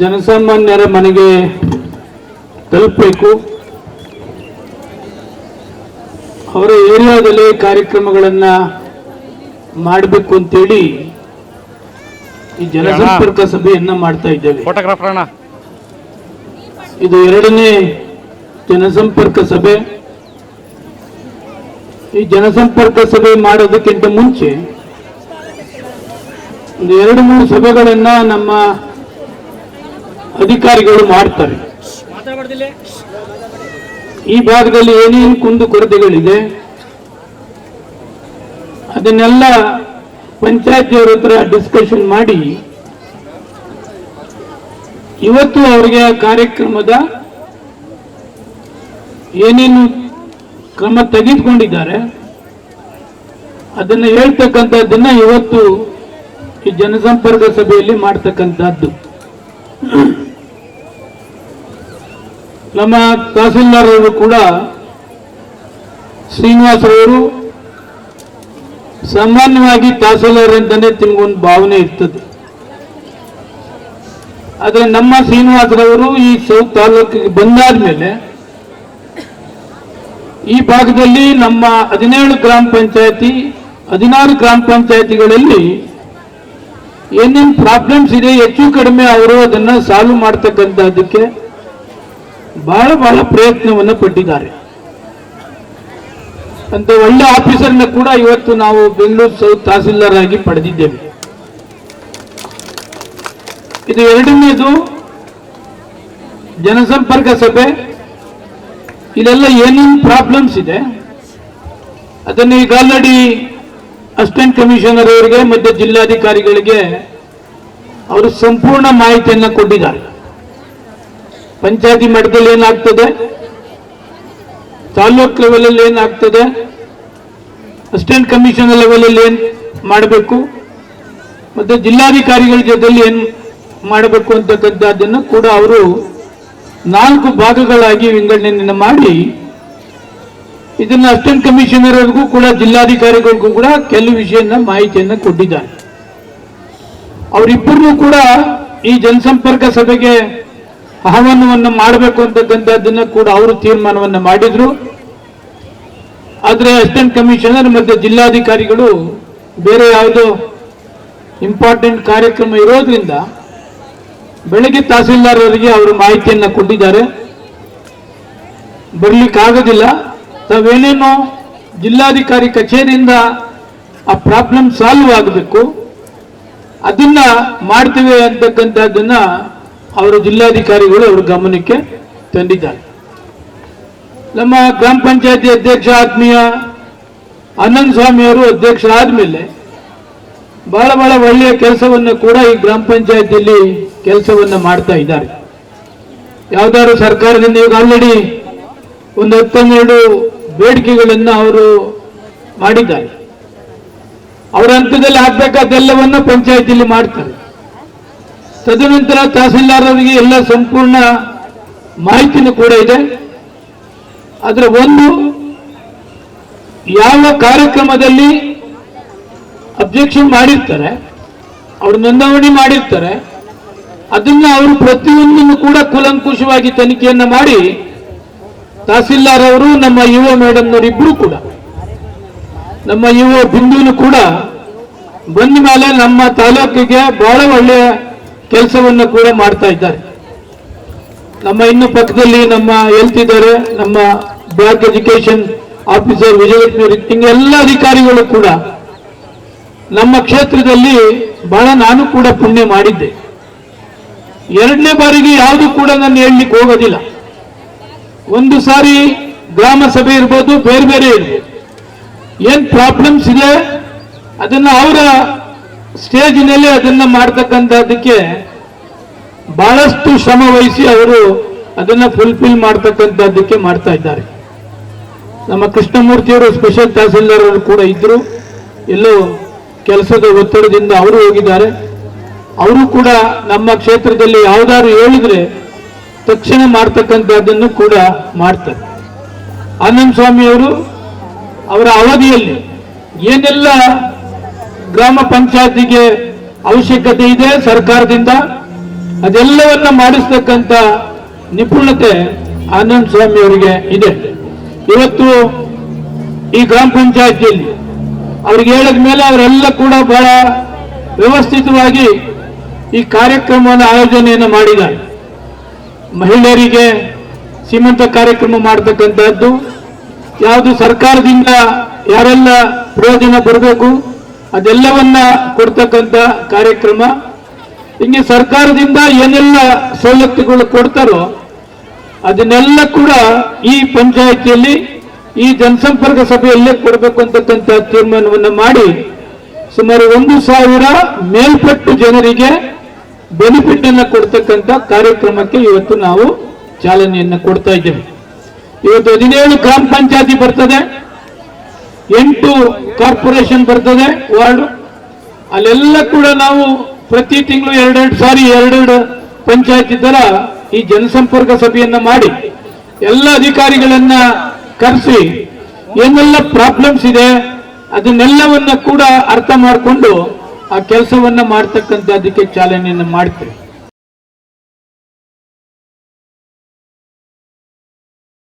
ಜನಸಾಮಾನ್ಯರ ಮನೆಗೆ ತಲುಪಬೇಕು. ಅವರ ಏರಿಯಾದಲ್ಲಿ ಕಾರ್ಯಕ್ರಮಗಳನ್ನು ಮಾಡಬೇಕು ಅಂತೇಳಿ ಈ ಜನಸಂಪರ್ಕ ಸಭೆಯನ್ನು ಮಾಡ್ತಾ ಇದ್ದೇವೆ. ಫೋಟೋಗ್ರಾಫರ್ ಇದು ಎರಡನೇ ಜನಸಂಪರ್ಕ ಸಭೆ. ಈ ಜನಸಂಪರ್ಕ ಸಭೆ ಮಾಡೋದಕ್ಕಿಂತ ಮುಂಚೆ ಒಂದು ಎರಡು ಮೂರು ಸಭೆಗಳನ್ನು ನಮ್ಮ ಅಧಿಕಾರಿಗಳು ಮಾಡ್ತಾರೆ. ಈ ಭಾಗದಲ್ಲಿ ಏನೇನು ಕುಂದು ಕೊರತೆಗಳಿದೆ ಅದನ್ನೆಲ್ಲ ಪಂಚಾಯತಿಯವರ ಹತ್ರ ಡಿಸ್ಕಷನ್ ಮಾಡಿ ಇವತ್ತು ಅವರಿಗೆ ಕಾರ್ಯಕ್ರಮದ ಏನೇನು ಕ್ರಮ ತೆಗೆದುಕೊಂಡಿದ್ದಾರೆ ಅದನ್ನ ಹೇಳ್ತಕ್ಕಂಥದ್ದನ್ನ ಇವತ್ತು ಈ ಜನಸಂಪರ್ಕ ಸಭೆಯಲ್ಲಿ ಮಾಡ್ತಕ್ಕಂಥದ್ದು. ನಮ್ಮ ತಹಸೀಲ್ದಾರ್ ಅವರು ಕೂಡ ಶ್ರೀನಿವಾಸ್ ಅವರು ಸಾಮಾನ್ಯವಾಗಿ ತಹಸೀಲ್ದಾರ್ ಅಂತಾನೆ ತಿಮ್ಗೊಂದು ಭಾವನೆ ಇರ್ತದೆ. ಆದರೆ ನಮ್ಮ ಶ್ರೀನಿವಾಸರವರು ಈ ಸೌತ್ ತಾಲೂಕಿಗೆ ಬಂದಾದ್ಮೇಲೆ ಈ ಭಾಗದಲ್ಲಿ ನಮ್ಮ ಹದಿನೇಳು ಗ್ರಾಮ ಪಂಚಾಯತಿ, ಹದಿನಾರು ಗ್ರಾಮ ಪಂಚಾಯತಿಗಳಲ್ಲಿ ಏನೇನು ಪ್ರಾಬ್ಲಮ್ಸ್ ಇದೆ, ಹೆಚ್ಚು ಕಡಿಮೆ ಅವರು ಅದನ್ನ ಸಾಲ್ವ್ ಮಾಡ್ತಕ್ಕಂಥದ್ದಕ್ಕೆ ಬಹಳ ಬಹಳ ಪ್ರಯತ್ನವನ್ನು ಪಟ್ಟಿದ್ದಾರೆ. ಅಂತ ಒಳ್ಳೆ ಆಫೀಸರ್ನ ಕೂಡ ಇವತ್ತು ನಾವು ಬೆಂಗಳೂರು ಸೌತ್ ತಹಸೀಲ್ದಾರ್ ಆಗಿ ಪಡೆದಿದ್ದೇವೆ. ಇದು ಎರಡನೇದು ಜನಸಂಪರ್ಕ ಸಭೆ. ಇಲ್ಲೆಲ್ಲ ಏನೇನು ಪ್ರಾಬ್ಲಮ್ಸ್ ಇದೆ, ಅದನ್ನು ಈಗ ಆಲ್ರೆಡಿ ಅಸಿಸ್ಟೆಂಟ್ ಕಮಿಷನರ್ ಅವರಿಗೆ ಮತ್ತು ಜಿಲ್ಲಾಧಿಕಾರಿಗಳಿಗೆ ಅವರು ಸಂಪೂರ್ಣ ಮಾಹಿತಿಯನ್ನು ಕೊಟ್ಟಿದ್ದಾರೆ. ಪಂಚಾಯತಿ ಮಟ್ಟದಲ್ಲಿ ಏನಾಗ್ತದೆ? ತಾಲೂಕ್ ಲೆವೆಲಲ್ಲಿ ಏನಾಗ್ತದೆ? ಅಸಿಸ್ಟೆಂಟ್ ಕಮಿಷನರ್ ಲೆವೆಲಲ್ಲಿ ಏನು ಮಾಡಬೇಕು? ಮತ್ತೆ ಜಿಲ್ಲಾಧಿಕಾರಿಗಳ ಜೊತೆಯಲ್ಲಿ ಏನು ಮಾಡಬೇಕು ಅಂತಕ್ಕಂಥದ್ದನ್ನು ಕೂಡ ಅವರು ನಾಲ್ಕು ಭಾಗಗಳಾಗಿ ವಿಂಗಡಣೆಯನ್ನು ಮಾಡಿ ಇದನ್ನ ಅಸಿಸ್ಟೆಂಟ್ ಕಮಿಷನರ್ಗೂ ಕೂಡ ಜಿಲ್ಲಾಧಿಕಾರಿಗಳಿಗೂ ಕೂಡ ಕೆಲವು ವಿಷಯನ ಮಾಹಿತಿಯನ್ನು ಕೊಟ್ಟಿದ್ದಾರೆ. ಅವರಿಬ್ಬರಿಗೂ ಕೂಡ ಈ ಜನಸಂಪರ್ಕ ಸಭೆಗೆ ಆಹ್ವಾನವನ್ನು ಮಾಡಬೇಕು ಅಂತಕ್ಕಂಥದ್ದನ್ನು ಕೂಡ ಅವರು ತೀರ್ಮಾನವನ್ನ ಮಾಡಿದ್ರು. ಆದರೆ ಅಸಿಸ್ಟೆಂಟ್ ಕಮಿಷನರ್ ಮತ್ತೆ ಜಿಲ್ಲಾಧಿಕಾರಿಗಳು ಬೇರೆ ಯಾವುದೋ ಇಂಪಾರ್ಟೆಂಟ್ ಕಾರ್ಯಕ್ರಮ ಇರೋದ್ರಿಂದ ಬೆಳಗ್ಗೆ ತಹಸೀಲ್ದಾರರಿಗೆ ಅವರು ಮಾಹಿತಿಯನ್ನ ಕೊಟ್ಟಿದ್ದಾರೆ. ಬರ್ಲಿಕ್ಕಾಗೋದಿಲ್ಲ. ತಾವೇನೇನೋ ಜಿಲ್ಲಾಧಿಕಾರಿ ಕಚೇರಿಯಿಂದ ಆ ಪ್ರಾಬ್ಲಮ್ ಸಾಲ್ವ್ ಆಗಬೇಕು, ಅದನ್ನ ಮಾಡ್ತೇವೆ ಅಂತಕ್ಕಂಥದ್ದನ್ನ ಅವರು ಜಿಲ್ಲಾಧಿಕಾರಿಗಳು ಅವರ ಗಮನಕ್ಕೆ ತಂದಿದ್ದಾರೆ. ನಮ್ಮ ಗ್ರಾಮ ಪಂಚಾಯತಿ ಅಧ್ಯಕ್ಷ ಆತ್ಮೀಯ ಸ್ವಾಮಿ ಅವರು ಅಧ್ಯಕ್ಷ ಆದ್ಮೇಲೆ ಬಹಳ ಬಹಳ ಒಳ್ಳೆಯ ಕೆಲಸವನ್ನು ಕೂಡ ಈ ಗ್ರಾಮ ಪಂಚಾಯತಿಯಲ್ಲಿ ಕೆಲಸವನ್ನು ಮಾಡ್ತಾ ಇದ್ದಾರೆ. ಯಾವ್ದಾದ್ರು ಸರ್ಕಾರದಿಂದ ಈಗ ಆಲ್ರೆಡಿ ಒಂದು ಹತ್ತನ್ನೆರಡು ಬೇಡಿಕೆಗಳನ್ನು ಅವರು ಮಾಡಿದ್ದಾರೆ. ಅವರ ಹಂತದಲ್ಲಿ ಆಗ್ಬೇಕಾದೆಲ್ಲವನ್ನ ಪಂಚಾಯತಿಯಲ್ಲಿ ಮಾಡ್ತಾರೆ. ತದನಂತರ ತಹಸೀಲ್ದಾರರಿಗೆ ಎಲ್ಲ ಸಂಪೂರ್ಣ ಮಾಹಿತಿನೂ ಕೂಡ ಇದೆ. ಆದರೆ ಒಂದು, ಯಾವ ಕಾರ್ಯಕ್ರಮದಲ್ಲಿ ಅಬ್ಜೆಕ್ಷನ್ ಮಾಡಿರ್ತಾರೆ, ಅವರು ನೋಂದಣಿ ಮಾಡಿರ್ತಾರೆ, ಅದನ್ನ ಅವರು ಪ್ರತಿಯೊಂದನ್ನು ಕೂಡ ಕುಲಂಕುಷವಾಗಿ ತನಿಖೆಯನ್ನ ಮಾಡಿ ತಹಸೀಲ್ದಾರ್ ಅವರು, ನಮ್ಮ ಯುವ ಮೇಡಮ್ನವರಿಬ್ಬರು ಕೂಡ, ನಮ್ಮ ಯುವ ಬಿಂದುನು ಕೂಡ ಬಂದ ಮೇಲೆ ನಮ್ಮ ತಾಲೂಕಿಗೆ ಬಹಳ ಒಳ್ಳೆಯ ಕೆಲಸವನ್ನು ಕೂಡ ಮಾಡ್ತಾ ಇದ್ದಾರೆ. ನಮ್ಮ ಇನ್ನು ಪಕ್ಕದಲ್ಲಿ ನಮ್ಮ ಹೆಲ್ತ್ ಇದ್ದಾರೆ ನಮ್ಮ ಬ್ಲಾಕ್ ಎಜುಕೇಶನ್ ಆಫೀಸರ್ ವಿಜಯಲಕ್ಷ್ಮಿ ಹಿಂಗೆಲ್ಲ ಅಧಿಕಾರಿಗಳು ಕೂಡ ನಮ್ಮ ಕ್ಷೇತ್ರದಲ್ಲಿ ಬಹಳ ನಾನು ಕೂಡ ಪುಣ್ಯ ಮಾಡಿದ್ದೆ. ಎರಡನೇ ಬಾರಿಗೆ ಯಾವುದು ಕೂಡ ನಾನು ಹೇಳಲಿಕ್ಕೆ ಹೋಗೋದಿಲ್ಲ. ಒಂದು ಸಾರಿ ಗ್ರಾಮ ಸಭೆ ಇರ್ಬೋದು, ಬೇರೆ ಬೇರೆ ಇರ್ಬೋದು. ಏನ್ ಪ್ರಾಬ್ಲಮ್ಸ್ ಇದೆ? ಅದನ್ನ ಅವರ ಸ್ಟೇಜಿನಲ್ಲಿ ಅದನ್ನ ಮಾಡ್ತಕ್ಕಂಥದ್ದಕ್ಕೆ ಬಹಳಷ್ಟು ಶ್ರಮ ವಹಿಸಿ ಅವರು ಅದನ್ನ ಫುಲ್ಫಿಲ್ ಮಾಡ್ತಕ್ಕಂಥದ್ದಕ್ಕೆ ಮಾಡ್ತಾ ಇದ್ದಾರೆ. ನಮ್ಮ ಕೃಷ್ಣಮೂರ್ತಿಯವರು ಸ್ಪೆಷಲ್ ತಹಸೀಲ್ದಾರ್ ಅವರು ಕೂಡ ಇದ್ರು. ಎಲ್ಲೋ ಕೆಲಸದ ಒತ್ತಡದಿಂದ ಅವರು ಹೋಗಿದ್ದಾರೆ. ಅವರು ಕೂಡ ನಮ್ಮ ಕ್ಷೇತ್ರದಲ್ಲಿ ಯಾವುದಾದ್ರು ಹೇಳಿದ್ರೆ ತಕ್ಷಣ ಮಾಡ್ತಕ್ಕಂಥದ್ದನ್ನು ಕೂಡ ಮಾಡ್ತಾರೆ. ಆನಂದ್ ಸ್ವಾಮಿ ಅವರು ಅವರ ಅವಧಿಯಲ್ಲಿ ಏನೆಲ್ಲ ಗ್ರಾಮ ಪಂಚಾಯತಿಗೆ ಅವಶ್ಯಕತೆ ಇದೆ ಸರ್ಕಾರದಿಂದ. ಅದೆಲ್ಲವನ್ನ ಮಾಡಿಸ್ತಕ್ಕಂಥ ನಿಪುಣತೆ ಆನಂದ್ ಸ್ವಾಮಿ ಅವರಿಗೆ ಇದೆ. ಇವತ್ತು ಈ ಗ್ರಾಮ ಪಂಚಾಯತಿಯಲ್ಲಿ ಅವ್ರಿಗೆ ಹೇಳಿದ ಮೇಲೆ ಅವರೆಲ್ಲ ಕೂಡ ಬಹಳ ವ್ಯವಸ್ಥಿತವಾಗಿ ಈ ಕಾರ್ಯಕ್ರಮವನ್ನು ಆಯೋಜನೆಯನ್ನು ಮಾಡಿದ್ದಾರೆ. ಮಹಿಳೆಯರಿಗೆ ಸೀಮಂತ ಕಾರ್ಯಕ್ರಮ ಮಾಡತಕ್ಕಂಥದ್ದು ಯಾವುದು ಸರ್ಕಾರದಿಂದ ಯಾರೆಲ್ಲ ಪ್ರಯೋಜನ ಬರಬೇಕು ಅದೆಲ್ಲವನ್ನ ಕೊಡ್ತಕ್ಕಂಥ ಕಾರ್ಯಕ್ರಮ. ಹಿಂಗೆ ಸರ್ಕಾರದಿಂದ ಏನೆಲ್ಲ ಸವಲತ್ತುಗಳು ಕೊಡ್ತಾರೋ ಅದನ್ನೆಲ್ಲ ಕೂಡ ಈ ಪಂಚಾಯಿತಿಯಲ್ಲಿ, ಈ ಜನಸಂಪರ್ಕ ಸಭೆಯಲ್ಲೇ ಕೊಡಬೇಕು ಅಂತಕ್ಕಂಥ ತೀರ್ಮಾನವನ್ನು ಮಾಡಿ ಸುಮಾರು ಒಂದು ಸಾವಿರ ಮೇಲ್ಪಟ್ಟು ಜನರಿಗೆ ಬೆನಿಫಿಟ್ ಅನ್ನು ಕೊಡ್ತಕ್ಕಂಥ ಕಾರ್ಯಕ್ರಮಕ್ಕೆ ಇವತ್ತು ನಾವು ಚಾಲನೆಯನ್ನು ಕೊಡ್ತಾ ಇದ್ದೇವೆ. ಇವತ್ತು ಹದಿನೇಳು ಗ್ರಾಮ ಪಂಚಾಯತಿ ಬರ್ತದೆ. ಎಂಟು ಕಾರ್ಪೊರೇಷನ್ ಬರ್ತದೆ, ವಾರ್ಡ್. ಅಲ್ಲೆಲ್ಲ ಕೂಡ ನಾವು ಪ್ರತಿ ತಿಂಗಳು ಎರಡೆರಡು ಸಾರಿ ಎರಡೆರಡು ಪಂಚಾಯತ್ ಇದ್ದರ ಈ ಜನಸಂಪರ್ಕ ಸಭೆಯನ್ನ ಮಾಡಿ ಎಲ್ಲ ಅಧಿಕಾರಿಗಳನ್ನ ಕರೆಸಿ ಏನೆಲ್ಲ ಪ್ರಾಬ್ಲಮ್ಸ್ ಇದೆ ಅದನ್ನೆಲ್ಲವನ್ನ ಕೂಡ ಅರ್ಥ ಮಾಡಿಕೊಂಡು ಆ ಕೆಲಸವನ್ನ ಮಾಡ್ತಕ್ಕಂಥದ್ದಕ್ಕೆ ಚಾಲನೆಯನ್ನು ಮಾಡ್ತೇವೆ.